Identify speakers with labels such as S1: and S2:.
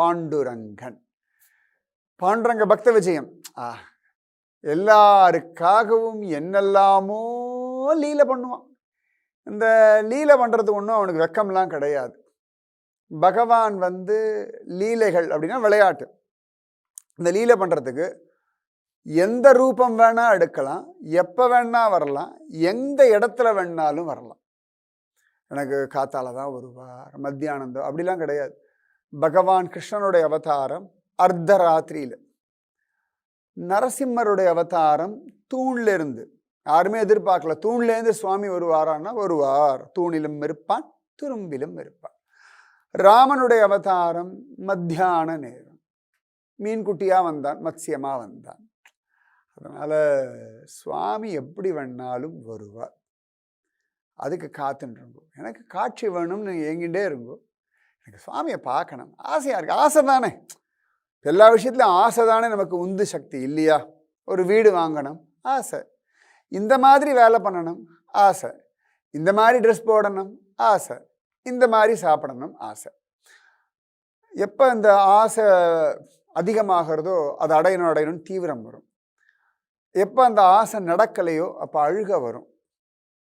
S1: பாண்டுரங்கன். பாண்டுரங்க பக்த விஜயம். ஆ எல்லாருக்காகவும் என்னெல்லாமோ லீலை பண்ணுவான். இந்த லீலை பண்ணுறது ஒன்றும் அவனுக்கு வெக்கம்லாம் கிடையாது. பகவான் வந்து லீலைகள் அப்படின்னா விளையாட்டு. இந்த லீலை பண்ணுறதுக்கு எந்த ரூபம் வேணால் எடுக்கலாம் எப்போ வேணால் வரலாம் எந்த இடத்துல வேணாலும் வரலாம். எனக்கு காத்தால தான் வருவார் மத்தியானந்தம் அப்படிலாம் கிடையாது. பகவான் கிருஷ்ணனுடைய அவதாரம் அர்த்தராத்திரியில். நரசிம்மருடைய அவதாரம் தூண்ல இருந்து யாருமே எதிர்பார்க்கல. தூண்லேருந்து சுவாமி வருவாரான்னா வருவார். தூணிலும் இருப்பான் துரும்பிலும் இருப்பான். ராமனுடைய அவதாரம் மத்தியான நேரம். மீன்குட்டியாக வந்தான் மத்சியமாக வந்தான். அதனால் சுவாமி எப்படி வேணாலும் வருவார். அதுக்கு காத்துன்னு இருங்கோ. எனக்கு காட்சி வேணும்னு ஏங்கிட்டே இருங்கோ. எனக்கு சுவாமியை பார்க்கணும். ஆசையாக இருக்குது ஆசை தானே. எல்லா விஷயத்துலையும் ஆசை தானே நமக்கு உந்து சக்தி இல்லையா? ஒரு வீடு வாங்கணும். ஆசை. இந்த மாதிரி வேலை பண்ணணும். ஆசை. இந்த மாதிரி ட்ரெஸ் போடணும். ஆசை. இந்த மாதிரி சாப்பிடணும். ஆசை. எப்போ இந்த ஆசை அதிகமாகிறதோ அது அடையணும் அடையணும்னு தீவிரம் வரும். எப்போ அந்த ஆசை நடக்கலையோ அப்போ அழுக வரும்.